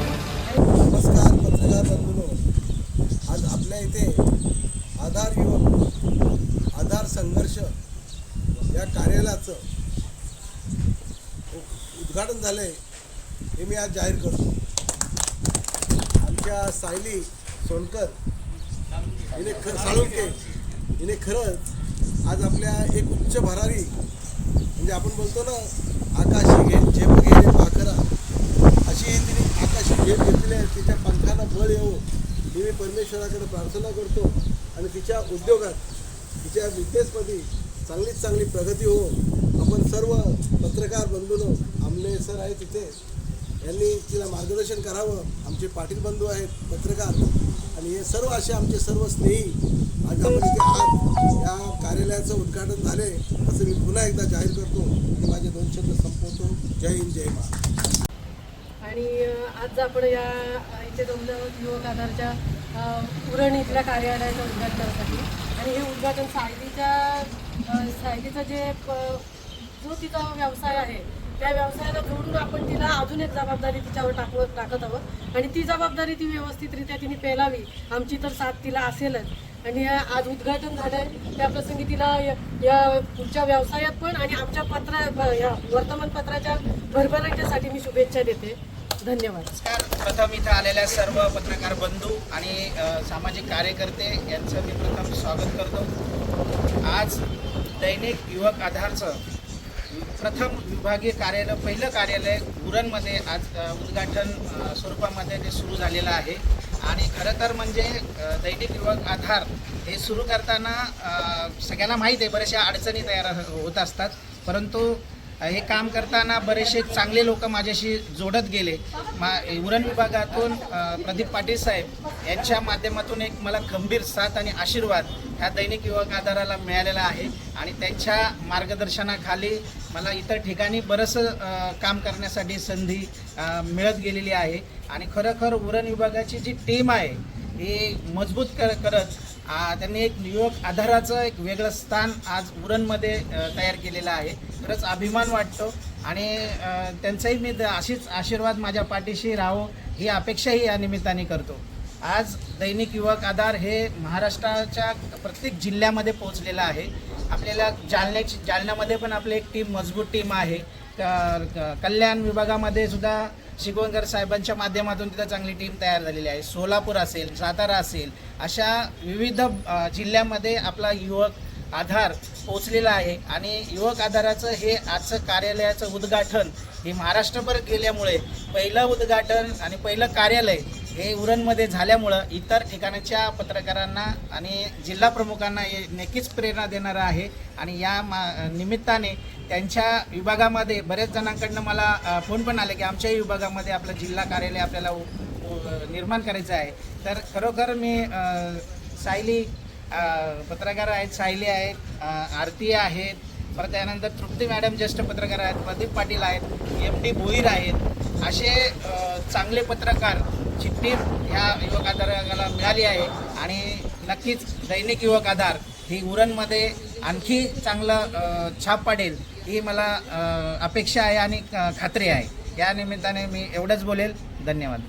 नमस्कार पत्रकार बंधूनो आज आपल्या इथे आधार युवक आधार संघर्ष या कार्यालयाचं उद्घाटन झालंय हे मी आज जाहीर करतो. आमच्या सायली सोनकर हिने खर साळुंके हिने खरंच आज आपल्या एक उच्च भरारी म्हणजे आपण बोलतो ना आकाशी घे झेप घे पाखरा अशी तिने आकाशी झेप घेतलेली आहे तिच्या पंखाला बळ येऊ ही मी परमेश्वराकडे प्रार्थना करतो आणि तिच्या उद्योगात तिच्या बिझनेसमध्ये चांगलीच चांगली प्रगती हो आपण सर्व पत्रकार बंधून आमने सर आहे तिथे. यांनी तिला मार्गदर्शन करावं. आमचे पाटील बंधू आहेत पत्रकार. आणि हे सर्व असे आमचे सर्व स्नेही आज आपण इथे आहात. या कार्यालयाचं उद्घाटन झाले असं मी पुन्हा एकदा जाहीर करतो. आणि माझे दोन शब्द संपवतो. जय हिंद जय महा आणि आज आपण या इथे जमलो युवक आधारच्या उरण इथल्या कार्यालयाच्या उद्घाटनासाठी आणि हे उद्घाटन सायलीच्या अ, सायलीचं जे जो तिचा व्यवसाय आहे त्या व्यवसायाला जोडून आपण तिला अजून एक जबाबदारी तिच्यावर टाकव टाकत आहोत. आणि ती जबाबदारी ती व्यवस्थितरित्या तिने पेलावी. आमची तर साथ तिला असेलच. आणि आज उद्घाटन झालंय. त्या प्रसंगी तिला या- या पुढच्या व्यवसायात पण आणि आमच्या पत्रा या वर्तमानपत्राच्या भरभराट्यासाठी मी शुभेच्छा देते. धन्यवाद. नमस्कार. प्रथम इथं आलेल्या सर्व पत्रकार बंधू आणि सामाजिक कार्यकर्ते यांचं मी प्रथम स्वागत करतो. आज दैनिक युवक आधारचं प्रथम विभागीय कार्यालय पहिलं कार्यालय उरणमध्ये आज उद्घाटन स्वरूपामध्ये ते सुरू झालेलं आहे. आणि खरं तर म्हणजे दैनिक युवक आधार हे सुरू करताना सगळ्यांना माहीत आहे बऱ्याचशा अडचणी तयार हो-, होत असतात. परंतु हे काम करताना बरेचसे चांगले लोक माझ्याशी जोडत गेले. मा उरण विभागातून प्रदीप पाटील साहेब यांच्या माध्यमातून एक मला खंबीर साथ आणि आशीर्वाद ह्या दैनिक युवक आधाराला मिळालेला आहे. आणि त्यांच्या मार्गदर्शनाखाली मला इतर ठिकाणी बरंचसं काम करण्यासाठी संधी मिळत गेलेली आहे. आणि खरोखर उरण विभागाची जी टीम आहे ही मजबूत कर करत त्यांनी एक युवक आधाराचं एक वेगळं स्थान आज उरणमध्ये तयार केलेलं आहे. खरंच अभिमान वाटतो. आणि त्यांचाही मी द- अशीच आशीर्वाद माझ्या पाठीशी राहो ही अपेक्षाही या निमित्ताने करतो. आज दैनिक युवक आधार हे महाराष्ट्राच्या प्रत्येक जिल्ह्यामध्ये पोहोचलेलं आहे. आपल्याला जालन्याची जालन्यामध्ये पण आपली एक टीम मजबूत टीम आहे. क- कल्याण विभागामध्ये सुद्धा शिगवणकर साहेबांच्या माध्यमातून तिथं चांगली टीम तयार झालेली आहे. सोलापूर असेल सातारा असेल अशा विविध जिल्ह्यामध्ये आपला युवक आधार पोचलेला आहे. आणि युवक आधाराचं हे आजचं कार्यालयाचं उद्घाटन हे महाराष्ट्रभर गेल्यामुळे पहिलं उद्घाटन आणि पहिलं कार्यालय हे उरणमध्ये झाल्यामुळं इतर ठिकाणच्या पत्रकारांना आणि जिल्हा प्रमुखांना हे नक्कीच प्रेरणा देणारं आहे. आणि या मा निमित्ताने त्यांच्या विभागामध्ये बऱ्याच जणांकडनं मला फोन पण आले की आमच्याही विभागामध्ये आपलं जिल्हा कार्यालय आपल्याला उ- निर्माण करायचं आहे. तर खरोखर मी सायली पत्रकार आहेत सायली आहेत आरती आहेत. परत त्यानंतर तृप्ती मॅडम ज्येष्ठ पत्रकार आहेत प्रदीप पाटील आहेत एम डी भोईर आहेत. असे चांगले पत्रकार ची टीम ह्या युवक आधाराला मिळाली आहे. आणि नक्कीच दैनिक युवक आधार ही उरणमध्ये आणखी चांगलं छाप पाडेल ही मला अपेक्षा आहे आणि खात्री आहे. या निमित्ताने मी एवढंच बोलेल. धन्यवाद.